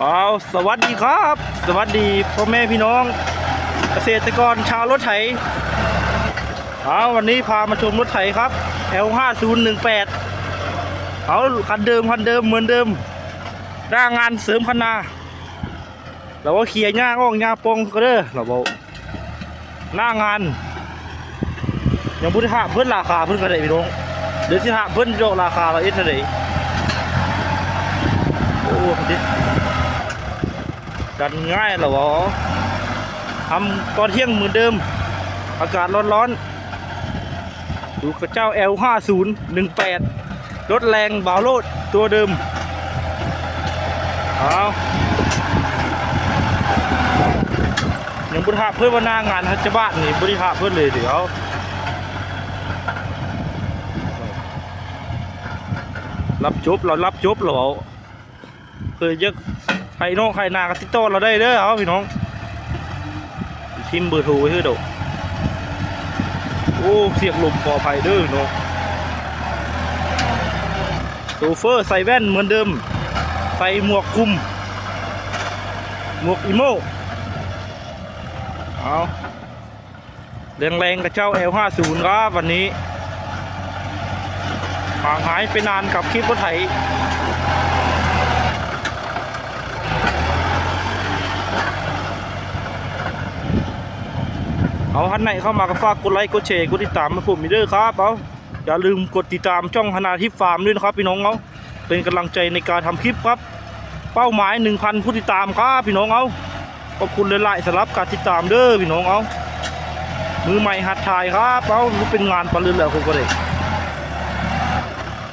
เอาสวัสดีครับ สวัสดีพ่อแม่พี่น้อง เกษตรกรชาวรถไถเอาวันนี้พามาชมรถไถครับ L5018 เอาคันเดิมคันเดิมเหมือนเดิมร่างงานเสริมคันนาเราว่าเคลียร์หญ้าอ้องหญ้าปงก็เด้อเราบอกหน้างานยังพุทธะเพิ่นราคาเพิ่นก็ไดพี่น้องเดี๋ยวที่หาเพิ่นโยกราคาเราเอ็ดเท่าไหร่โอ้ดิ กันง่ายหรอวะทำตอนเที่ยงเหมือนเดิม อากาศร้อนๆ ดูกระเจ้า L5018 รถแรงบาวโลดตัวเดิม เอายังบริหาเพื่อนว่าหน้างานฮัจจบ้านนี่บริหาเพื่อนเลยเดี๋ยวรับจบเรารับจบหรอเคยเยอะ ใครน้องใครนาก็ติดต่อเราได้เด้อเอาพี่น้องทิมเบอร์โทรไว้เถอะเดอกโอ้เสียงลมปลอดภัยเด้อเนาะโซเฟอร์ใส่แว่นเหมือนเดิม ใส่หมวกคลุม หมวกอีโมเอาแรงๆกับเจ้า L50 ครับวันนี้ห่างหายไปนานกับคลิปรถไถ เอาท่านไหนเข้ามาก็ฝากกดไลค์กดแชร์กดติดตามมาผมมีเด้อครับเอาอย่าลืมกดติดตามช่องพนาทิพฟาร์มด้วยนะครับพี่น้องเอาเป็นกำลังใจในการทำคลิปครับ เป้าหมาย 1,000 ผู้ติดตามครับพี่น้องเอาขอบคุณหลายๆสำหรับการติดตามเด้อพี่น้องเอามือใหม่หัดถ่ายครับเอาเป็นงานปลาลื่นแล้วผมก็เลย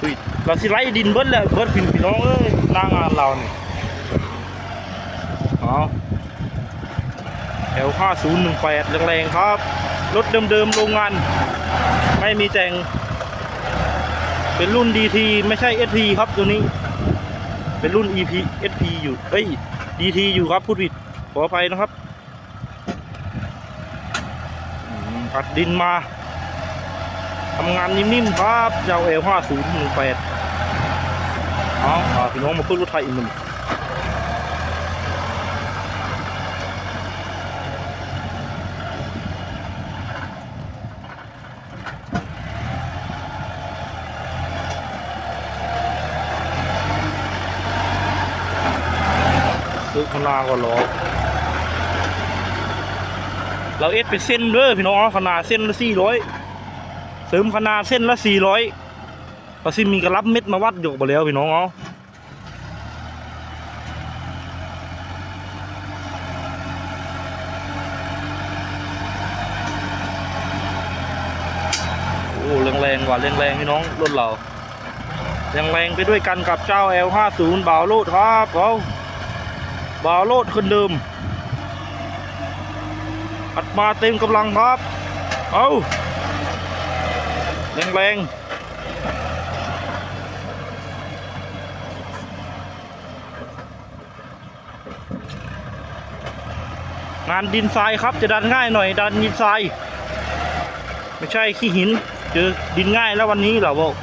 อุ้ยเราสิไล่ดินเบิ้ลแล้วเบิ้ลพี่พี่น้องเอ้ยหน้างานเราเนี่ยเอา L 5 0 1 8แรงๆครับ รถเดิมๆโรงงาน ไม่มีแต่ง เป็นรุ่น DT ไม่ใช่ SP ครับตัวนี้ เป็นรุ่น EP SP อยู่เอ้ย DT อยู่ครับพูดผิดขออภัยนะครับอัดดินมาทำงานนิ่มๆครับเจ้า L 5 0 1 8เอาเอาพี่น้องมาพูดรถไทยอีกหนึ่ง ข้างหน้าก็รอเราเอสไปเส้นเด้อพี่น้องขนาดเส้นละสี่ร้อยเสริมขนาดเส้นละสี่ร้อยก็ซิมีกระลับเม็ดมาวัดอยู่ไปแล้วพี่น้องเอาโอ้แรงๆว่ะแรงๆพี่น้องรถเราแรงๆไปด้วยกันกับเจ้า L50 บ่าวโลดครับเอา บาโลดคนเดิมอัดมาเต็มกำลังครับ เอาแรงแรงงานดินทรายครับจะดันง่ายหน่อย ดันดินทราย ไม่ใช่ขี้หิน เจอดินง่ายแล้ววันนี้เราบอก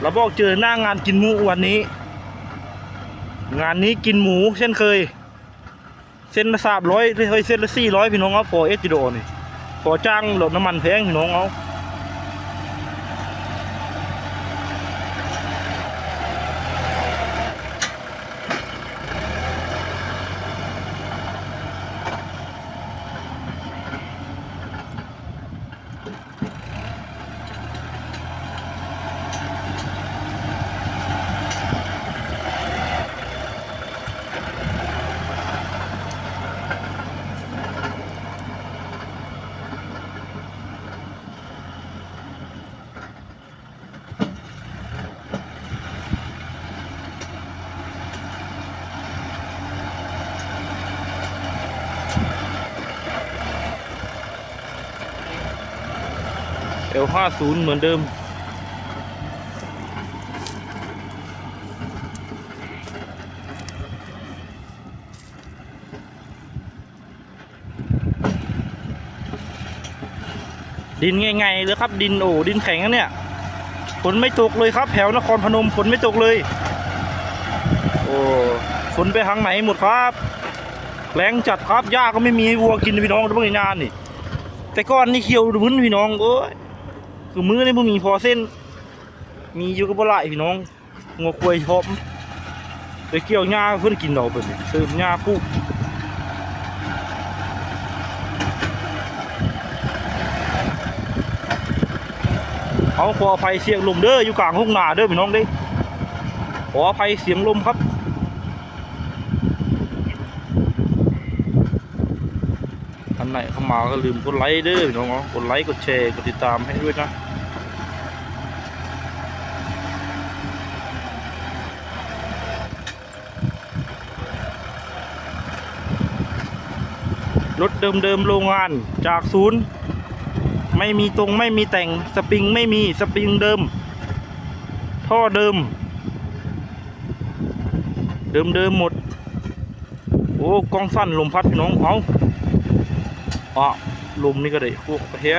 เราบอกเจอหน้างานกินมูวันนี้ งานนี้กินหมูเช่นเคย เส้นละสามร้อยเฮ้ยเส้นละสี่ร้อยพี่น้องเอาพอเอสจิโดนี่พอจ้างรถน้ำมันแพงพี่น้องเอา เอลห้าศูนย์เหมือนเดิม ดินง่ายๆเลยครับ ดินโอ้ดินแข็งนะเนี่ยฝนไม่ตกเลยครับ แถวนครพนมฝนไม่ตกเลย โอ้ฝนไปทางไหนหมดครับแรงจัดครับหญ้าก็ไม่มีให้วัวกินพี่น้องทุกงานนี่แต่ก้อนนี่เขียววุ้นพี่น้องโอ้ย คือมือนี่มีพอเส้น มีอยู่กับบ่หลายพี่น้องงัวควายชอบไปเกี่ยวหญ้าเพื่อนกินเราเป็นเสิร์ฟหญ้าปุ๊บเอาขออภัยเสียงลมเด้ออยู่กลางห้องนาเด้อพี่น้องเด้ขออภัยเสียงลมครับท่านไหนเข้ามาก็ลืมกดไลค์เด้อพี่น้องเนาะกดไลค์กดแชร์กดติดตามให้ด้วยนะ รถเดิมๆโรงงานจากศูนย์ ไม่มีตรงไม่มีแต่งสปริงไม่มีสปริงเดิม ท่อเดิม เดิมๆหมด โอ้กล้องสั้นลมพัดพี่น้องเอาอะลมนี่ก็ได้พวกเฮีย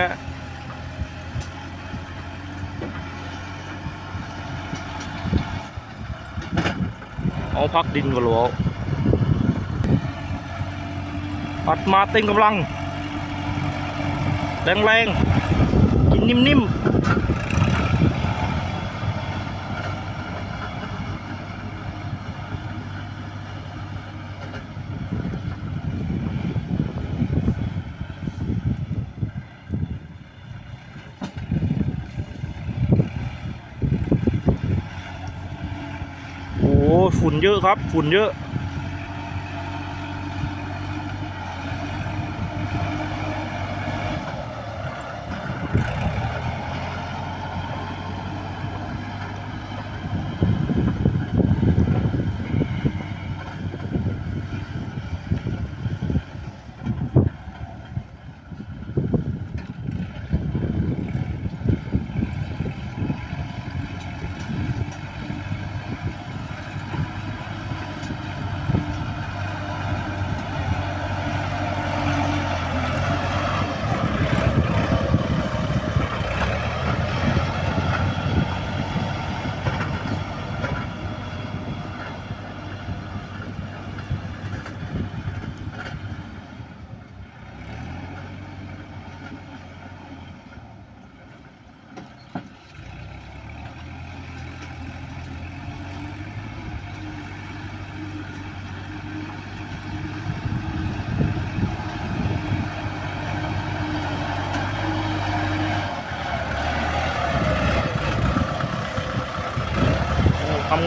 เอาพักดินก็หร อปัดมาเต็งกำลัง แรงๆ กินนิ่มๆ โอ้ฝุ่นเยอะครับ ฝุ่นเยอะ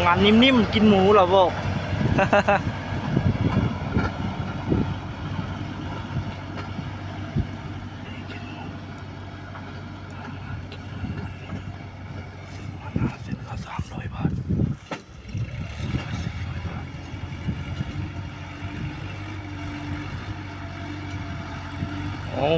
งานนิ่มๆกินหมูเหรอบอกเสร็จละสามร้อยบาทโอ้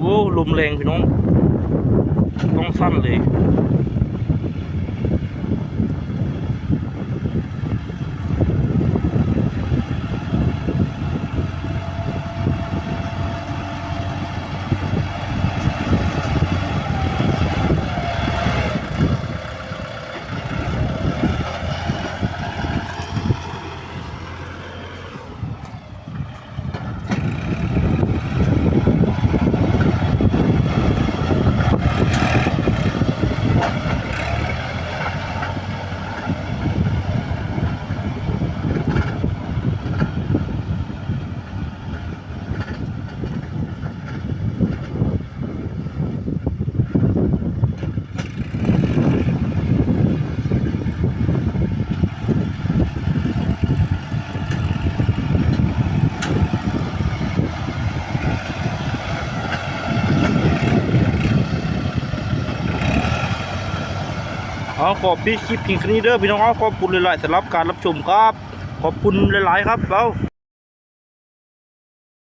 โห ลมแรงพี่น้อง ต้องสั้นเลย เอาขอบพี่คลิปเพียงแค่นี้เด้อพี่น้องเอขอบคุณหลายๆสำหรับการรับชมครับ ขอบคุณหลายๆครับเรา